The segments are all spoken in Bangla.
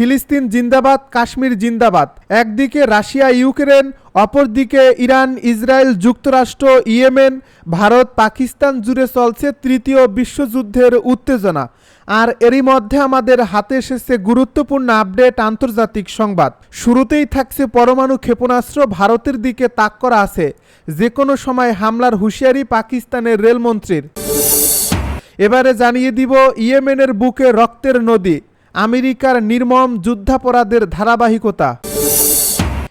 ফিলিস্তিন জিন্দাবাদ, কাশ্মীর জিন্দাবাদ। একদিকে রাশিয়া, ইউক্রেন, অপরদিকে ইরান, ইসরায়েল, যুক্তরাষ্ট্র, ইয়েমেন, ভারত, পাকিস্তান জুড়ে চলছে তৃতীয় বিশ্বযুদ্ধের উত্তেজনা। আর এরই মধ্যে আমাদের হাতে এসেছে গুরুত্বপূর্ণ আপডেট আন্তর্জাতিক সংবাদ। শুরুতেই থাকছে পরমাণু ক্ষেপণাস্ত্র ভারতের দিকে তাক করা আছে। যে কোনো সময় হামলার হুঁশিয়ারি পাকিস্তানের রেলমন্ত্রীর। এবারে জানিয়ে দিব ইয়েমেনের বুকে রক্তের নদী। আমেরিকার নির্মম যুদ্ধাপরাধের ধারাবাহিকতা।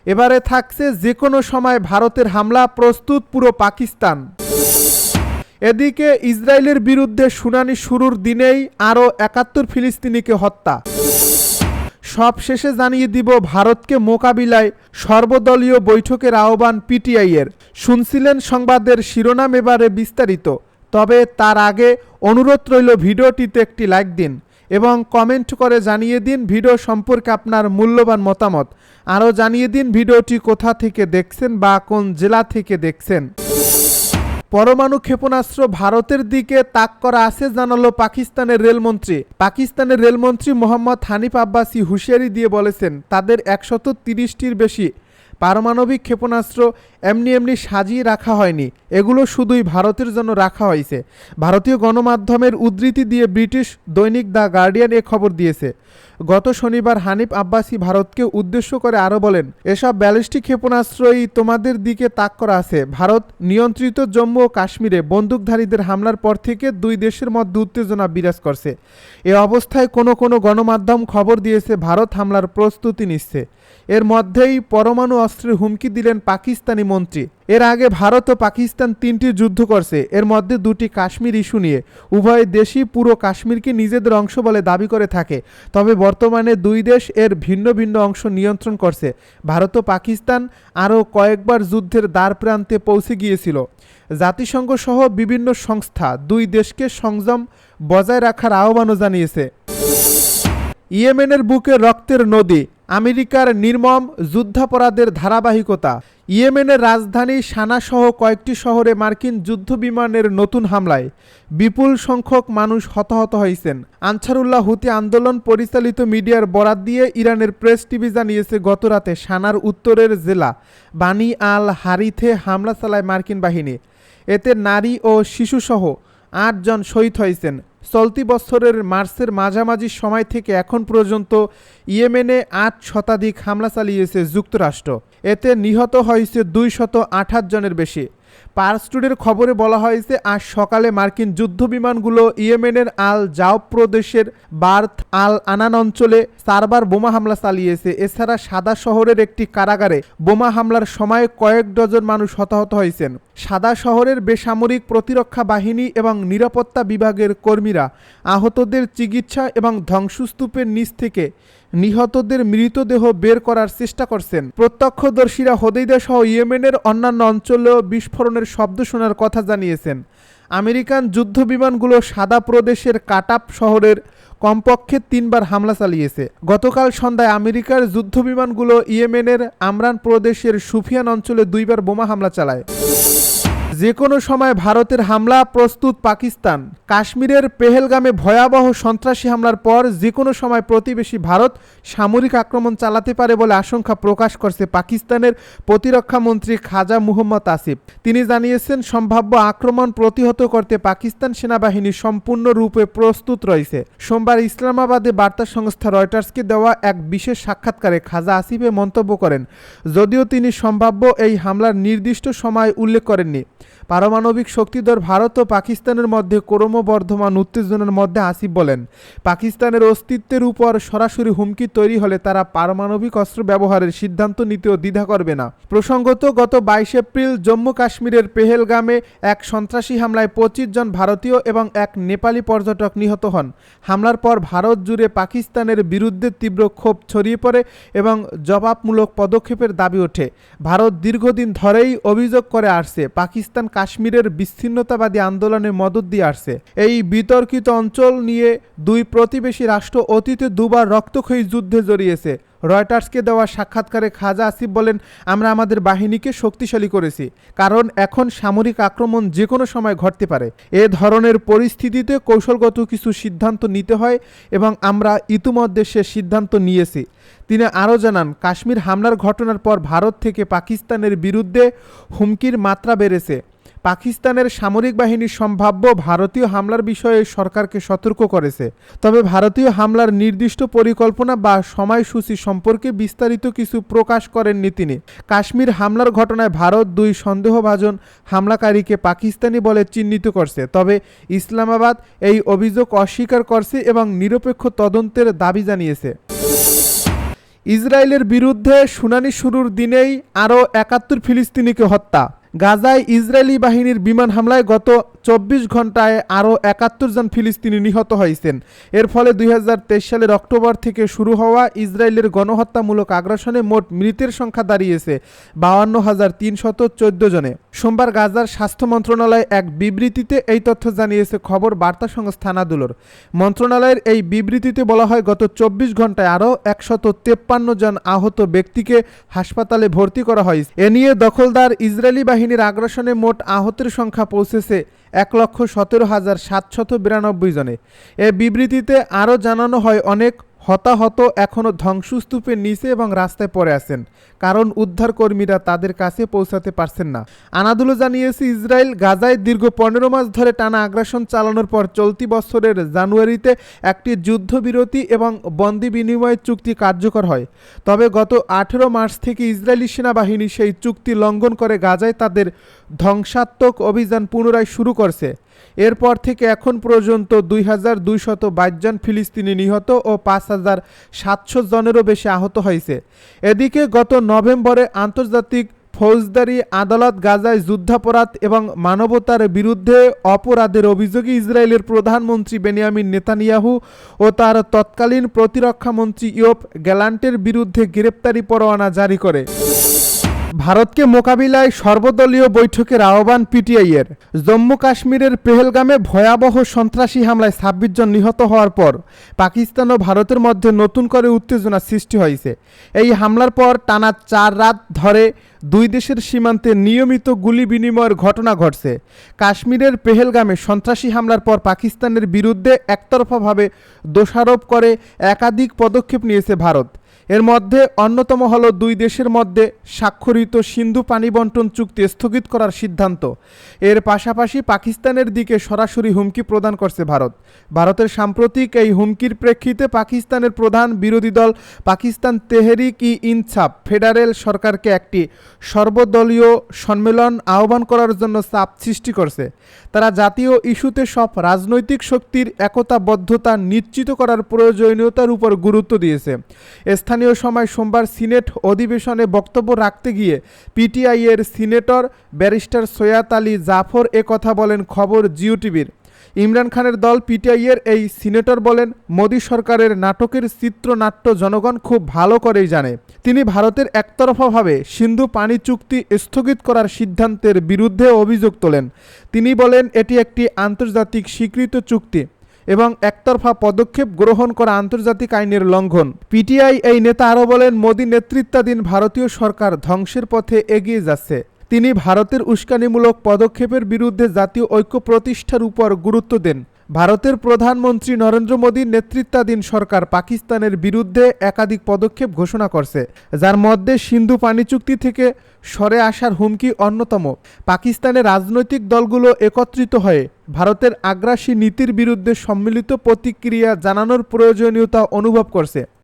এবারে থাকছে যে কোনো সময় ভারতের হামলা প্রস্তুত পুরো পাকিস্তান। এদিকে ইসরায়েলের বিরুদ্ধে শুনানি শুরুর দিনেই আরও একাত্তর ফিলিস্তিনিকে হত্যা। সব শেষে জানিয়ে দিব ভারতকে মোকাবিলায় সর্বদলীয় বৈঠকের আহ্বান পিটিআইয়ের। শুনছিলেন সংবাদের শিরোনাম এবারে বিস্তারিত। তবে তার আগে অনুরোধ রইল ভিডিওটিতে একটি লাইক দিন। এবং কমেন্ট করে জানিয়ে দিন ভিডিও সম্পর্কে আপনার মূল্যবান মতামত। আরও জানিয়ে দিন ভিডিওটি কোথা থেকে দেখছেন বা কোন জেলা থেকে দেখছেন। পরমাণু ক্ষেপণাস্ত্র ভারতের দিকে তাক করা আছে জানালো পাকিস্তানের রেলমন্ত্রী। পাকিস্তানের রেলমন্ত্রী মোহাম্মদ হানিফ আব্বাসি হুঁশিয়ারি দিয়ে বলেছেন, তাদের একশত তিরিশটির বেশি পারমাণবিক ক্ষেপণাস্ত্র এমনি এমনি সাজিয়ে রাখা হয়নি। এগুলো শুধুই ভারতের জন্য রাখা হয়েছে। ভারতীয় গণমাধ্যমের উদ্ধৃতি দিয়ে ব্রিটিশ দৈনিক দ্য গার্ডিয়ান এ খবর দিয়েছে। গত শনিবার হানিফ আব্বাসি ভারতকে উদ্দেশ্য করে আরও বলেন, এসব ব্যালিস্টিক ক্ষেপণাস্ত্রই তোমাদের দিকে তাক করা আছে। ভারত নিয়ন্ত্রিত জম্মু ও কাশ্মীরে বন্দুকধারীদের হামলার পর থেকে দুই দেশের মধ্যে উত্তেজনা বিরাজ করছে। এ অবস্থায় কোনো কোনো গণমাধ্যম খবর দিয়েছে, ভারত হামলার প্রস্তুতি নিচ্ছে। এর মধ্যেই পরমাণু অস্ত্রের হুমকি দিলেন পাকিস্তানি মন্ত্রী। এর আগে ভারত ও পাকিস্তান তিনটি যুদ্ধ করছে। এর মধ্যে দুটি কাশ্মীর ইস্যু নিয়ে। উভয় দেশই পুরো কাশ্মীরকে নিজেদের অংশ বলে দাবি করে থাকে। তবে বর্তমানে দুই দেশ এর ভিন্ন ভিন্ন অংশ নিয়ন্ত্রণ করছে। ভারত ও পাকিস্তান আরও কয়েকবার যুদ্ধের দ্বার প্রান্তে পৌঁছে গিয়েছিল। জাতিসংঘ সহ বিভিন্ন সংস্থা দুই দেশকে সংযম বজায় রাখার আহ্বানও জানিয়েছে। ইয়েমেনের বুকে রক্তের নদী। আমেরিকার নির্মম যুদ্ধাপরাধের ধারাবাহিকতা। ইয়েমেনের রাজধানী সানাসহ কয়েকটি শহরে মার্কিন যুদ্ধবিমানের নতুন হামলায় বিপুল সংখ্যক মানুষ হতাহত হয়েছেন। আনসারুল্লাহ হুতি আন্দোলন পরিচালিত মিডিয়ার বরাত দিয়ে ইরানের প্রেস টিভি জানিয়েছে, গতরাতে সানার উত্তরের জেলা বানি আল হারিথে হামলা চালায় মার্কিন বাহিনী। এতে নারী ও শিশুসহ আটজন শহীদ হয়েছেন। চলতি বছরের মার্চের মাঝামাঝি সময় থেকে এখন পর্যন্ত ইয়েমেনে আট শতাধিক হামলা চালিয়েছে যুক্তরাষ্ট্র। এতে নিহত হয়েছে দুই শত আঠাশ জনের বেশি। পার্স টুডের খবরে বলা হয়েছে, আজ সকালে মার্কিন যুদ্ধবিমানগুলো ইয়েমেনের আল জাওব প্রদেশের বার্থ আল আনান অঞ্চলে চারবার বোমা হামলা চালিয়েছে। এছাড়া সাদা শহরের একটি কারাগারে বোমা হামলার সময় কয়েক ডজন মানুষ হতাহত হয়েছেন। সাদা শহরের বেসামরিক প্রতিরক্ষা বাহিনী এবং নিরাপত্তা বিভাগের কর্মীরা আহতদের চিকিৎসা এবং ধ্বংসস্তূপের নিচ থেকে নিহতদের মৃতদেহ বের করার চেষ্টা করছেন। প্রত্যক্ষদর্শীরা হোদেইদা সহ ইয়েমেনের অন্যান্য অঞ্চলেও বিস্ফোরণের শব্দ শোনার কথা জানিয়েছেন। আমেরিকান যুদ্ধবিমানগুলো সাদা প্রদেশের কাটাপ শহরের কমপক্ষে তিনবার হামলা চালিয়েছে। গতকাল সন্ধ্যায় আমেরিকার যুদ্ধবিমানগুলো ইয়েমেনের আমরান প্রদেশের সুফিয়ান অঞ্চলে দুইবার বোমা হামলা চালায়। যে কোনো সময় ভারতের হামলা প্রস্তুত পাকিস্তান। কাশ্মীরের পেহেলগামে ভয়াবহ সন্ত্রাসী হামলার পর যে কোনো সময় প্রতিবেশী ভারত সামরিক আক্রমণ চালাতে পারে বলে আশঙ্কা প্রকাশ করছে পাকিস্তানের প্রতিরক্ষা মন্ত্রী খাজা মুহম্মদ আসিফ। তিনি জানিয়েছেন, সম্ভাব্য আক্রমণ প্রতিহত করতে পাকিস্তান সেনাবাহিনী সম্পূর্ণরূপে প্রস্তুত রয়েছে। সোমবার ইসলামাবাদে বার্তা সংস্থা রয়টার্সকে দেওয়া এক বিশেষ সাক্ষাৎকারে খাজা আসিফে মন্তব্য করেন, যদিও তিনি সম্ভাব্য এই হামলার নির্দিষ্ট সময় উল্লেখ করেননি। পারমাণবিক শক্তিধর ভারত ও পাকিস্তানের মধ্যে ক্রমবর্ধমান উত্তেজনার মধ্যে আসিফ বলেন। পাকিস্তানের অস্তিত্বের উপর সরাসরি হুমকি তৈরি হলে তারা পারমাণবিক অস্ত্র ব্যবহারের সিদ্ধান্ত নিতেও দ্বিধা করবে না। প্রসঙ্গত, গত বাইশ এপ্রিল জম্মু কাশ্মীরের পেহেলগামে এক সন্ত্রাসী হামলায় পঁচিশ জন ভারতীয় এবং এক নেপালি পর্যটক নিহত হন। হামলার পর ভারত জুড়ে পাকিস্তানের বিরুদ্ধে তীব্র ক্ষোভ ছড়িয়ে পড়ে এবং জবাবমূলক পদক্ষেপের দাবি ওঠে। ভারত দীর্ঘদিন ধরেই অভিযোগ করে আসছে, পাকিস্তান কাশ্মীরের বিচ্ছিন্নতাবাদী আন্দোলনে মদত দিয়ে আসছে। এই বিতর্কিত অঞ্চল নিয়ে দুই প্রতিবেশী রাষ্ট্র অতীতে দুবার রক্তক্ষয়ী যুদ্ধে জড়িয়েছে। রয়টার্সকে দেওয়া সাক্ষাৎকারে খাজা আসিফ বলেন, আমরা আমাদের বাহিনীকে শক্তিশালী করেছি, কারণ এখন সামরিক আক্রমণ যে কোনো সময় ঘটতে পারে। এ ধরনের পরিস্থিতিতে কৌশলগত কিছু সিদ্ধান্ত নিতে হয় এবং আমরা ইতিমধ্যে সে সিদ্ধান্ত নিয়েছি। তিনি আরও জানান, কাশ্মীর হামলার ঘটনার পর ভারত থেকে পাকিস্তানের বিরুদ্ধে হুমকির মাত্রা বেড়েছে। পাকিস্তানের সামরিক বাহিনীর সম্ভাব্য ভারতীয় হামলার বিষয়ে সরকারকে সতর্ক করেছে। তবে ভারতীয় হামলার নির্দিষ্ট পরিকল্পনা বা সময়সূচি সম্পর্কে বিস্তারিত কিছু প্রকাশ করেননি তিনি। কাশ্মীর হামলার ঘটনায় ভারত দুই সন্দেহভাজন হামলাকারীকে পাকিস্তানি বলে চিহ্নিত করছে। তবে ইসলামাবাদ এই অভিযোগ অস্বীকার করছে এবং নিরপেক্ষ তদন্তের দাবি জানিয়েছে। ইসরায়েলের বিরুদ্ধে শুনানি শুরুর দিনেই আরও একাত্তর ফিলিস্তিনিকে হত্যা। গাজায় ইসরায়েলি বাহিনীর বিমান হামলায় গত চব্বিশ ঘন্টায় আরও একাত্তর জন ফিলিস্তিনি নিহত হয়েছেন। এর ফলে দুই হাজার তেইশ সালের অক্টোবর থেকে শুরু হওয়া ইসরায়েলের গণহত্যামূলক আগ্রাসনে মোট মৃতের সংখ্যা দাঁড়িয়েছে বাউান্ন হাজার তিনশত চোদ্দ জনে। সোমবার গাজার স্বাস্থ্য মন্ত্রণালয় এক বিবৃতিতে এই তথ্য জানিয়েছে খবর বার্তা সংস্থা আনাদুলোর মন্ত্রণালয়ের এই বিবৃতিতে বলা হয়, গত চব্বিশ ঘন্টায় আরও একশত তেপ্পান্ন জন আহত ব্যক্তিকে হাসপাতালে ভর্তি করা হয় এ নিয়ে দখলদার ইসরায়েলি বাহিনীর আগ্রাসনে মোট আহতের সংখ্যা পৌঁছেছে এক লক্ষ সতেরো হাজার সাতশত বিরানব্বই জনে। এ বিবৃতিতে আরও জানানো হয়, অনেক হতাহত এখনও ধ্বংসস্তূপের নিচে এবং রাস্তায় পড়ে আছেন, কারণ উদ্ধারকর্মীরা তাদের কাছে পৌঁছাতে পারছেন না। আনাদুলো জানিয়েছে, ইসরায়েল গাজায় দীর্ঘ পনেরো মাস ধরে টানা আগ্রাসন চালানোর পর চলতি বছরের জানুয়ারিতে একটি যুদ্ধবিরতি এবং বন্দি বিনিময় চুক্তি কার্যকর হয়। তবে গত আঠেরো মার্চ থেকে ইসরায়েলি সেনাবাহিনী সেই চুক্তি লঙ্ঘন করে গাজায় তাদের ধ্বংসাত্মক অভিযান পুনরায় শুরু করছে। এরপর থেকে এখন পর্যন্ত দুই হাজার দুইশত বাইশ জন ফিলিস্তিনি নিহত ও পাঁচ হাজার সাতশো জনেরও বেশি আহত হয়েছে। এদিকে গত নভেম্বরে আন্তর্জাতিক ফৌজদারি আদালত গাজায় যুদ্ধাপরাধ এবং মানবতার বিরুদ্ধে অপরাধের অভিযোগে ইসরায়েলের প্রধানমন্ত্রী বেনিয়ামিন নেতানিয়াহু ও তার তৎকালীন প্রতিরক্ষামন্ত্রী ইয়োপ গ্যালান্টের বিরুদ্ধে গ্রেপ্তারি পরোয়ানা জারি করে। ভারতকে মোকাবিলায় সর্বদলীয় বৈঠকের আহ্বান পিটিআইয়ের। জম্মু কাশ্মীরের পেহেলগামে ভয়াবহ সন্ত্রাসী হামলায় ছাব্বিশ জন নিহত হওয়ার পর পাকিস্তান ও ভারতের মধ্যে নতুন করে উত্তেজনা সৃষ্টি হয়েছে। এই হামলার পর টানা চার রাত ধরে দুই দেশের সীমান্তে নিয়মিত গুলি বিনিময়ের ঘটনা ঘটছে। কাশ্মীরের পেহেলগামে সন্ত্রাসী হামলার পর পাকিস্তানের বিরুদ্ধে একতরফাভাবে দোষারোপ করে একাধিক পদক্ষেপ নিয়েছে ভারত। এর মধ্যে অন্যতম হল দুই দেশের মধ্যে স্বাক্ষরিত সিন্ধু পানি বন্টন চুক্তি স্থগিত করার সিদ্ধান্ত। এর পাশাপাশি পাকিস্তানের দিকে সরাসরি হুমকি প্রদান করছে ভারত। ভারতের সাম্প্রতিক এই হুমকির প্রেক্ষিতে পাকিস্তানের প্রধান বিরোধী দল পাকিস্তান তেহরিক ই ইনসাফ ফেডারেল সরকারকে একটি সর্বদলীয় সম্মেলন আহ্বান করার জন্য চাপ সৃষ্টি করছে। তারা জাতীয় ইস্যুতে সব রাজনৈতিক শক্তির একতাবদ্ধতা নিশ্চিত করার প্রয়োজনীয়তার উপর গুরুত্ব দিয়েছে। স্থানীয় সময় সোমবার সিনেট অধিবেশনে বক্তব্য রাখতে গিয়ে পিটিআই এর সিনেটর ব্যারিস্টার সৈয়াদ আলী জাফর এ কথা বলেন খবর জিও টিভির। ইমরান খানের দল পিটিআইয়ের এই সিনেটর বলেন, মোদী সরকারের নাটকের চিত্রনাট্য জনগণ খুব ভালো করেই জানে। তিনি ভারতের একতরফাভাবে সিন্ধু পানি চুক্তি স্থগিত করার সিদ্ধান্তের বিরুদ্ধে অভিযোগ তোলেন। তিনি বলেন, এটি একটি আন্তর্জাতিক স্বীকৃত চুক্তি। এবং একতরফা পদক্ষেপ গ্রহণ করা আন্তর্জাতিক আইনের লঙ্ঘন। পিটিআই এই নেতা আরও বলেন, মোদী নেতৃত্বাধীন ভারতীয় সরকার ধ্বংসের পথে এগিয়ে যাচ্ছে। তিনি ভারতের উস্কানিমূলক পদক্ষেপের বিরুদ্ধে জাতীয় ঐক্য প্রতিষ্ঠার উপর গুরুত্ব দেন। ভারতের প্রধানমন্ত্রী নরেন্দ্র মোদীর নেতৃত্বাধীন সরকার পাকিস্তানের বিরুদ্ধে একাধিক পদক্ষেপ ঘোষণা করছে, যার মধ্যে সিন্ধু পানি চুক্তি থেকে সরে আসার হুমকি অন্যতম। পাকিস্তানের রাজনৈতিক দলগুলো একত্রিত হয়ে ভারতের আগ্রাসী নীতির বিরুদ্ধে সম্মিলিত প্রতিক্রিয়া জানানোর প্রয়োজনীয়তা অনুভব করছে।